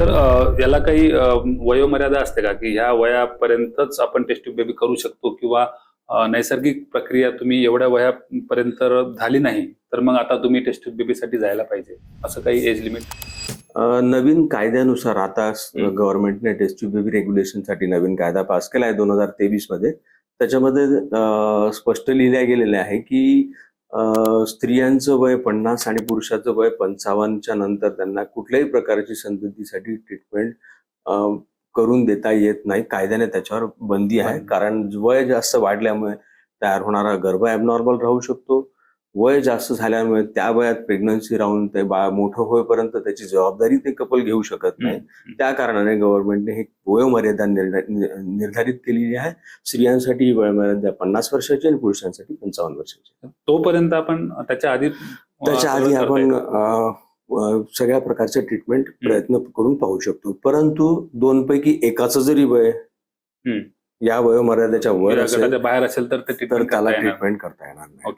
तर याला काही वयोमर्यादा असते का? की ह्या वयापर्यंतच आपण टेस्ट बेबी करू शकतो किंवा नैसर्गिक प्रक्रिया तुम्ही एवढ्या वयापर्यंत झाली नाही तर मग आता तुम्ही टेस्ट बेबीसाठी जायला पाहिजे. असं काही एज लिमिट? नवीन कायद्यानुसार आता. गव्हर्नमेंटने टेस्ट बेबी रेग्युलेशनसाठी नवीन कायदा पास केला आहे दोन हजार तेवीसमध्ये त्याच्यामध्ये स्पष्ट लिहिल्या गेलेले आहे की स्त्रियांचं वय पन्नास आणि पुरुषाचं वय पंचावन्नच्या नंतर त्यांना कुठल्याही प्रकारची संततीसाठी ट्रीटमेंट करून देता येत नाही. कायद्याने त्याच्यावर बंदी आहे. कारण वय जास्त वाढल्यामुळे तयार होणारा गर्भ ॲबनॉर्मल राहू शकतो. वय जास्त झाल्यामुळे त्या वयात प्रेग्नन्सी राहून ते बाळ मोठं होईपर्यंत त्याची जबाबदारी ते कपल घेऊ शकत नाही. त्या कारणाने गव्हर्नमेंटने ही वयोमर्यादा निर्धारित केलेली आहे. स्त्रियांसाठी ही वयोमर्यादा पन्नास वर्षाची आणि पुरुषांसाठी पंचावन्न वर्षाची. तोपर्यंत आपण त्याच्या आधी त्याच्या आधी आपण सगळ्या प्रकारचे ट्रीटमेंट प्रयत्न करून पाहू शकतो. परंतु दोन पैकी एकाचं जरी वय. या वयोमर्यादेच्या वर बाहेर असेल तर त्याला. ट्रीटमेंट करता येणार नाही.